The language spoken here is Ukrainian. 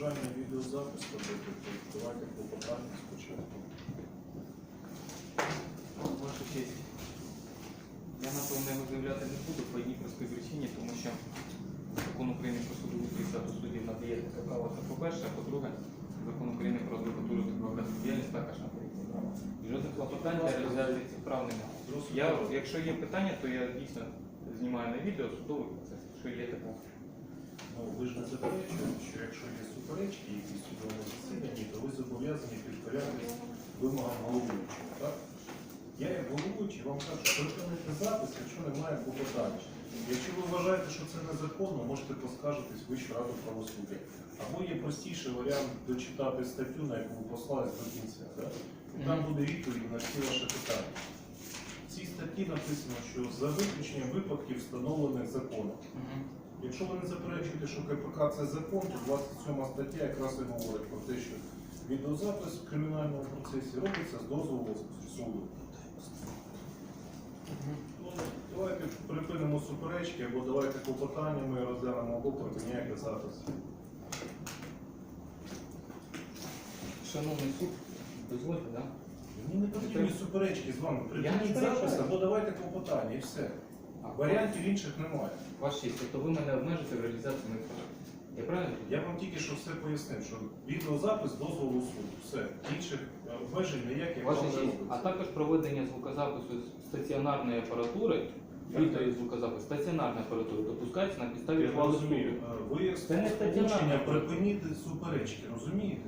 бажання відеозапис робити, то давайте спочатку. Ваша честь. Я напевно його заявляти не буду по одній простій причині, тому що закон України про судовий статус суддів надає таке право, це по-перше, а по-друге, закон України про адвокатуру та адвокатську діяльність також надається. це право. Жодних клопотань для реалізації цих прав немає. Якщо є питання, то я дійсно знімаю на відео судовий процес, що є таке. Заперечуєте, що якщо є суперечки, якісь судовому засіданні, то ви зобов'язані підкорятися вимогам головуючого, так? Я як головуючий вам кажу, припинити запис, якщо немає клопотань. Якщо ви вважаєте, що це незаконно, можете поскаржитись Вищу раду правосуддя. Або є простіший варіант дочитати статтю, на яку ви послались до кінця. Так? І там буде відповідь на всі ваші питання. В цій статті написано, що за виключенням випадків, встановлених законом. Якщо ви не заперечуєте, що КПК це закон, то 27 стаття якраз і говорить про те, що відеозапис в кримінальному процесі робиться з дозволу суду. Ну, давайте припинимо суперечки, або давайте клопотання ми розглянемо, або припиняйте запис. Шановний суд, дозвольте, так? Мені не потрібні суперечки з вами. Припиніть запис, або давайте клопотання, і все. Варіантів інших немає. Ваш честь, тобто ви мене обмежите в реалізації моїх прав. Я правильно? Я вам тільки що все пояснив, що відеозапис дозволу суду. Все. Інших е, обмежень ніяких Ваша вам не честь, а робиться. також проведення звукозапису з стаціонарної апаратури, відео і звукозапис стаціонарної апаратури допускається на підставі Я ухвали розумію, суду. е, ви Це не стаціонарна получення припинити суперечки, розумієте?